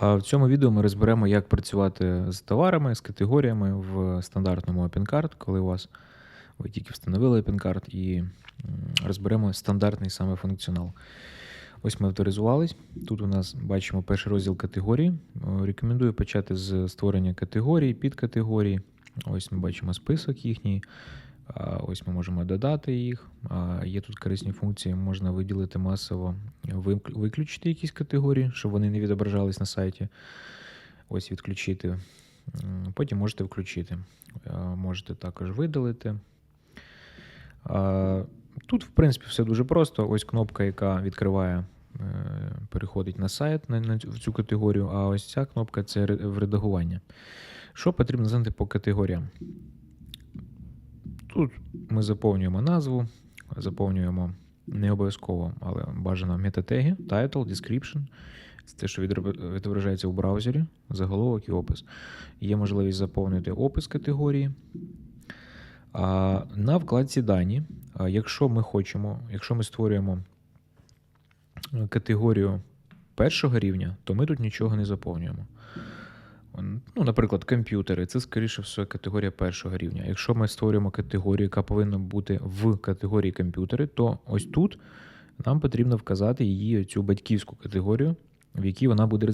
В цьому відео ми розберемо, як працювати з товарами, з категоріями в стандартному OpenCard, коли у вас ви тільки встановили OpenCard і розберемо стандартний саме функціонал. Ось ми авторизувались. Тут у нас бачимо перший розділ категорії. Е, Рекомендую почати з створення категорій, підкатегорій. Ось ми бачимо список їхній. Ось ми можемо додати їх. Є тут корисні функції, можна виділити масово, виключити якісь категорії, щоб вони не відображались на сайті. Ось відключити. Потім можете включити. Можете також видалити. Тут, в принципі, все дуже просто. Ось кнопка, яка відкриває, е, переходить на сайт на, цю- категорію, а ось ця кнопка це в редагування. Що потрібно знати по категоріям? Тут ми заповнюємо назву, заповнюємо не обов'язково, але бажано метатеги, title, description. Те, що відображається у браузері, заголовок і опис. Є можливість заповнити опис категорії. На вкладці дані, якщо ми хочемо, якщо ми створюємо е, категорію першого рівня, то ми тут нічого не заповнюємо. Ну, наприклад, комп'ютери це, скоріше все, категорія першого рівня. Якщо ми створюємо категорію, яка повинна бути в категорії комп'ютери, то ось тут нам потрібно вказати її цю батьківську категорію, в якій вона буде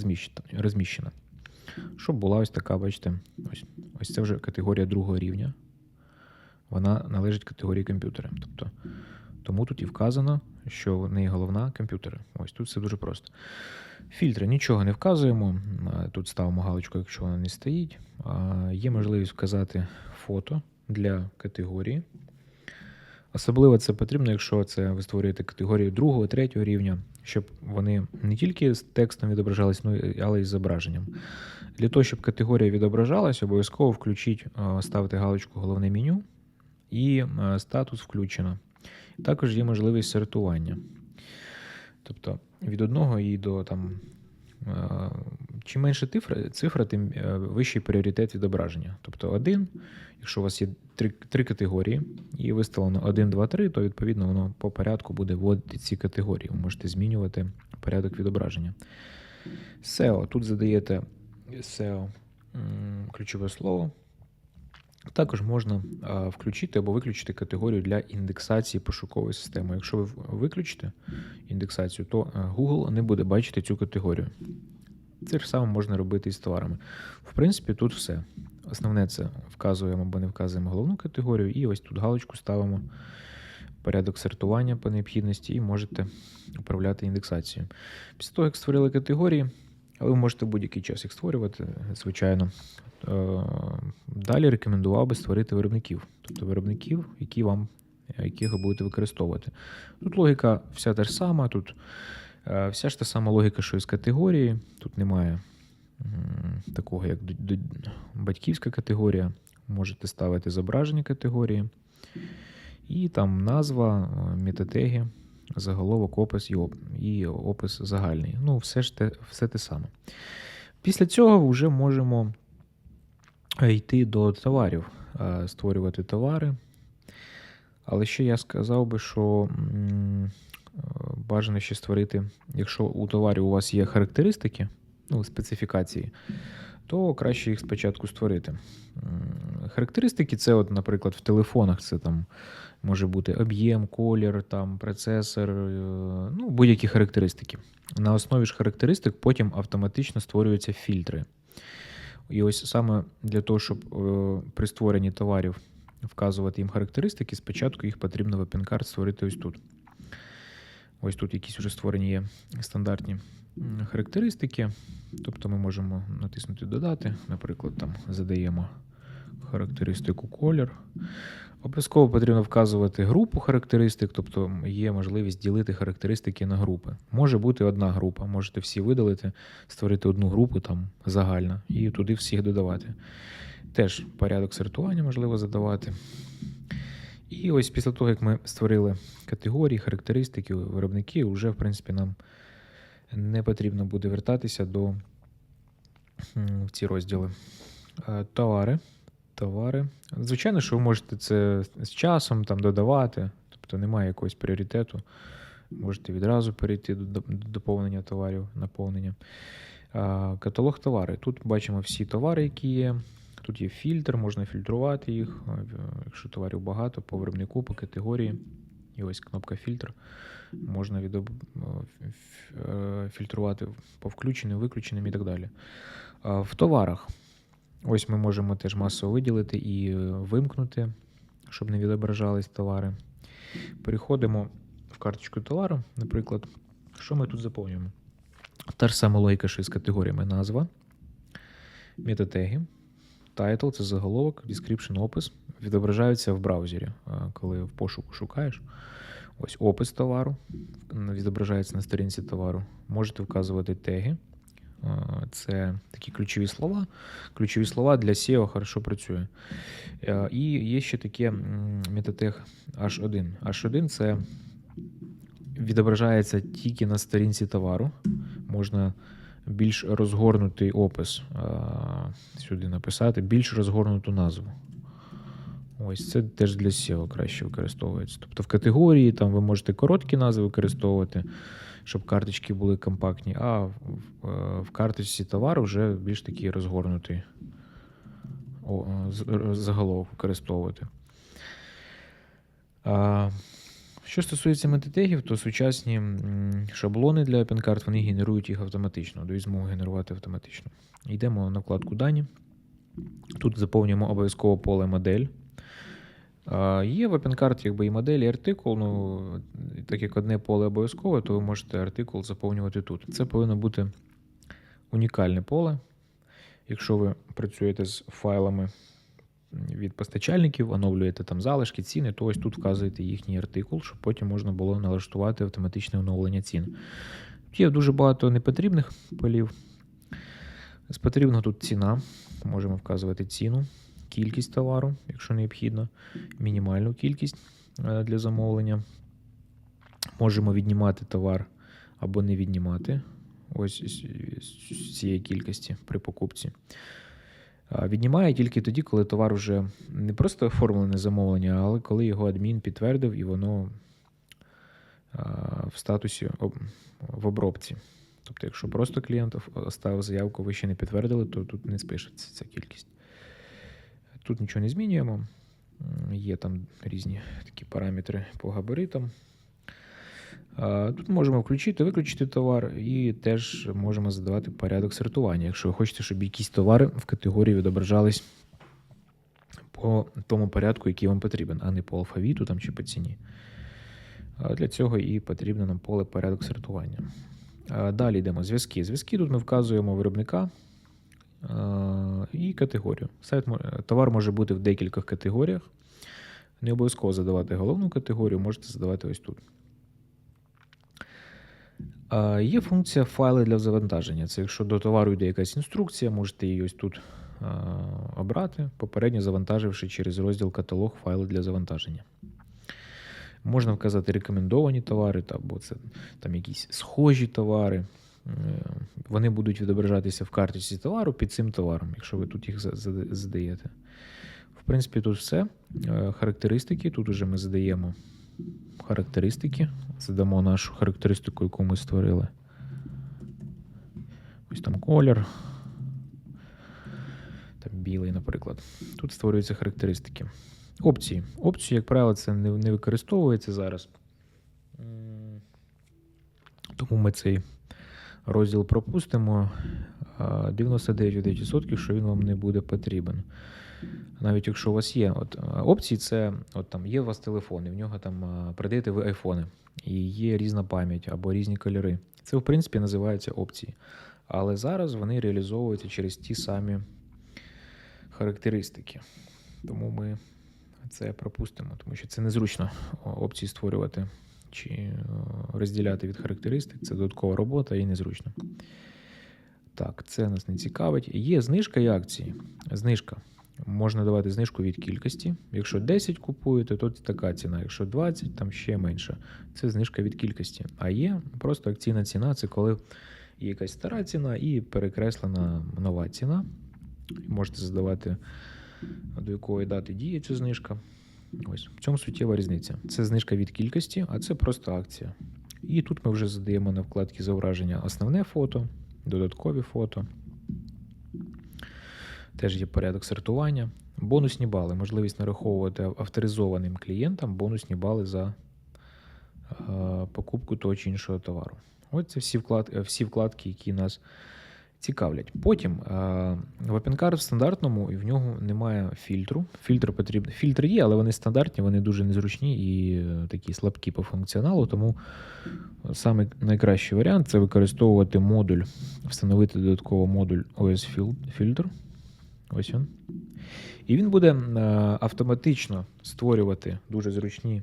розміщена. Щоб була ось така, бачите, ось, ось це вже категорія другого рівня. Вона належить категорії комп'ютери. Тобто, тому тут і вказано, що в неї головна комп'ютери. Ось тут все дуже просто. Фільтри нічого не вказуємо. Тут ставимо галочку, якщо вона не стоїть. Є можливість вказати фото для категорії. Особливо це потрібно, якщо це ви створюєте категорію другого, третього рівня, щоб вони не тільки з текстом відображались, ну, але й з зображенням. Для того, щоб категорія відображалась, обов'язково включіть, а, ставте галочку головне меню і статус включено. Також є можливість сортування. Тобто від одного і до там. е, Чим менше цифра, цифра, тим е, вищий пріоритет відображення. Тобто один, якщо у вас є три, три категорії і виставлено 1, 2, 3, то відповідно воно по порядку буде вводити ці категорії. Ви можете змінювати порядок відображення. SEO. Тут задаєте SEO ключове слово. Також можна включити або виключити категорію для індексації пошукової системи. Якщо ви виключите індексацію, то е, Google не буде бачити цю категорію. Це ж саме можна робити і з товарами. В принципі, тут все. Основне це вказуємо або не вказуємо головну категорію, і ось тут галочку ставимо порядок сортування по необхідності і можете управляти індексацією. Після того, як створили категорії, але ви можете будь-який час їх створювати, звичайно. Е, Далі рекомендував би створити виробників, тобто виробників, які вам, яких ви будете використовувати. Тут логіка вся та ж сама, тут е, вся ж та сама логіка, що і з категорії. Тут немає такого, як батьківська категорія. Можете ставити зображення категорії, і там назва, е, метатеги, заголовок, опис і, опис загальний. Ну, все ж те, все те саме. Після цього вже можемо е, йти до товарів, е, створювати товари. Але ще я сказав би, що е, бажано ще створити, якщо у товарі у вас є характеристики, ну, специфікації, то краще їх спочатку створити. Характеристики це, от, наприклад, в телефонах це там може бути об'єм, колір, там, процесор, е, ну, будь-які характеристики. На основі ж характеристик потім автоматично створюються фільтри. І ось саме для того, щоб е, при створенні товарів вказувати їм характеристики, спочатку їх потрібно в OpenCard створити ось тут. Ось тут якісь вже створені є стандартні характеристики. Тобто ми можемо натиснути Додати, наприклад, там задаємо характеристику колір. Обов'язково потрібно вказувати групу характеристик, тобто є можливість ділити характеристики на групи. Може бути одна група, можете всі видалити, створити одну групу там загальна і туди всіх додавати. Теж порядок сортування можливо задавати. І ось після того, як ми створили категорії, характеристики, виробники, вже, в принципі, нам не потрібно буде вертатися до в ці розділи. Е, Товари. Товари. Звичайно, що ви можете це з часом там додавати, тобто немає якогось пріоритету. Можете відразу перейти до доповнення товарів, наповнення. Каталог товари. Тут бачимо всі товари, які є. Тут є фільтр, можна фільтрувати їх. Якщо товарів багато, по виробнику, по категорії. І ось кнопка фільтр. Можна відоб... е, фільтрувати по включеним, виключеним і так далі. В товарах. Ось ми можемо теж масово виділити і е, вимкнути, щоб не відображались товари. Переходимо в карточку товару, наприклад. Що ми тут заповнюємо? Та ж сама логіка, що і з категоріями назва, метатеги, title це заголовок, description, опис. Відображаються в браузері, коли в пошуку шукаєш. Ось опис товару, відображається на сторінці товару. Можете вказувати теги. А, Це такі ключові слова. Ключові слова для SEO хорошо працює. Е, І є ще таке м, H1. H1 це відображається тільки на сторінці товару. Можна більш розгорнутий опис сюди написати, більш розгорнуту назву. Ось це теж для SEO краще використовується. Тобто в категорії там ви можете короткі назви використовувати, щоб карточки були компактні, а в, в- в карточці товару вже більш такий розгорнутий о, заголовок використовувати. А, що стосується метатегів, то сучасні шаблони для OpenCard вони генерують їх автоматично, дають змогу генерувати автоматично. Йдемо на вкладку Дані. Тут заповнюємо обов'язково поле модель. Є в OpenCard якби і модель, і артикул. Ну, так як одне поле обов'язкове, то ви можете артикул заповнювати тут. Це повинно бути унікальне поле. Якщо ви працюєте з файлами від постачальників, оновлюєте там залишки, ціни, то ось тут вказуєте їхній артикул, щоб потім можна було налаштувати автоматичне оновлення цін. Є дуже багато непотрібних полів. З потрібного тут ціна. Можемо вказувати ціну, кількість товару, якщо необхідно, мінімальну кількість е, для замовлення. Можемо віднімати товар або не віднімати. Ось з цієї кількості при покупці. Віднімає тільки тоді, коли товар вже не просто оформлене замовлення, але коли його адмін підтвердив і воно в статусі в обробці. Тобто, якщо просто клієнт оставив заявку, ви ще не підтвердили, то тут не спишеться ця кількість. Тут нічого не змінюємо. Є там різні такі параметри по габаритам. Тут можемо включити, виключити товар, і теж можемо задавати порядок сортування, якщо ви хочете, щоб якісь товари в категорії відображались по тому порядку, який вам потрібен, а не по алфавіту там, чи по ціні. Для цього і потрібно нам поле порядок сортування. Далі йдемо зв'язки. Зв'язки тут ми вказуємо виробника і категорію. Сайт, товар може бути в декількох категоріях. Не обов'язково задавати головну категорію, можете задавати ось тут. Є функція файли для завантаження. Це якщо до товару йде якась інструкція, можете її ось тут обрати, попередньо завантаживши через розділ каталог файли для завантаження. Можна вказати рекомендовані товари, або це там якісь схожі товари. Е, Вони будуть відображатися в карточці товару під цим товаром, якщо ви тут їх за- за- задаєте. В принципі, тут все. Е, Характеристики. Тут уже ми задаємо характеристики. Задамо нашу характеристику, яку ми створили. Ось там колір. Там білий, наприклад. Тут створюються характеристики. Опції. Опції, як правило, це не використовується зараз. Тому ми цей розділ пропустимо. 99% що він вам не буде потрібен. Навіть якщо у вас є от, опції, це от там є у вас телефон, і в нього там а, продаєте ви айфони, і є різна пам'ять або різні кольори. Це, в принципі, називаються опції. Але зараз вони реалізовуються через ті самі характеристики. Тому ми це пропустимо, тому що це незручно опції створювати чи е, розділяти від характеристик. Це додаткова робота і незручно. Так, це нас не цікавить. Є знижка і акції. Знижка. Можна давати знижку від кількості. Якщо 10 купуєте, то така ціна. Якщо 20, там ще менше. Це знижка від кількості. А є просто акційна ціна це коли є якась стара ціна і перекреслена нова ціна. Можете задавати, до якої дати діє ця знижка. Ось в цьому суттєва різниця. Це знижка від кількості, а це просто акція. І тут ми вже задаємо на вкладці зображення основне фото, додаткові фото. Теж є порядок сортування. Бонусні бали. Можливість нараховувати авторизованим клієнтам бонусні бали за е, покупку того чи іншого товару. Ось це всі, вклад, всі вкладки, які нас цікавлять. Потім е, в OpenCard в стандартному і в нього немає фільтру. Фільтр потрібен. Фільтр є, але вони стандартні, вони дуже незручні і е, такі слабкі по функціоналу. Тому саме найкращий варіант це використовувати модуль, встановити додатково модуль OS Filter. Ось він. І він буде е, автоматично створювати дуже зручні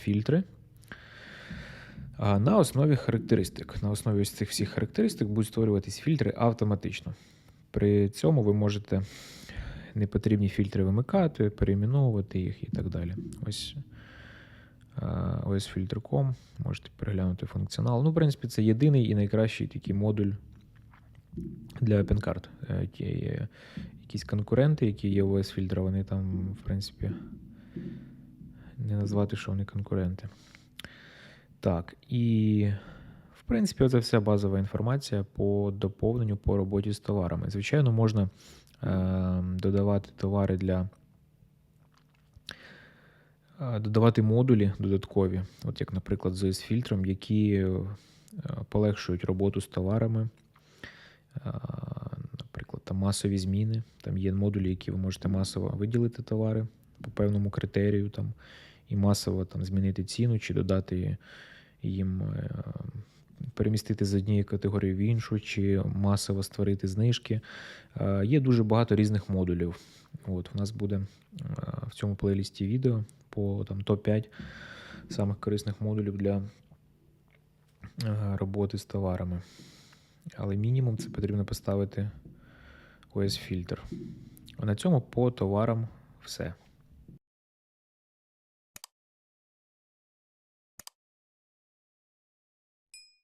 фільтри. На основі характеристик. На основі ось цих всіх характеристик будуть створюватись фільтри автоматично. При цьому ви можете непотрібні фільтри вимикати, перейменовувати їх і так далі. Ось ось фільтр.com, можете переглянути функціонал. Ну, в принципі, це єдиний і найкращий такий модуль для OpenCard. Е, є якісь конкуренти, які є OS фільтра, вони там, в принципі, не назвати, що вони конкуренти. Так, і в принципі, це вся базова інформація по доповненню по роботі з товарами. Звичайно, можна е, додавати товари для. е, Додавати модулі додаткові, от як, наприклад, з фільтром, які е, полегшують роботу з товарами. Е, Наприклад, там масові зміни. Там є модулі, які ви можете масово виділити товари по певному критерію, там, і масово там, змінити ціну чи додати їм е, перемістити з однієї категорії в іншу, чи масово створити знижки. Е, Є дуже багато різних модулів. От, У нас буде е, в цьому плейлісті відео по там, топ-5 самих корисних модулів для роботи з товарами. Але мінімум це потрібно поставити OS фільтр. На цьому по товарам все.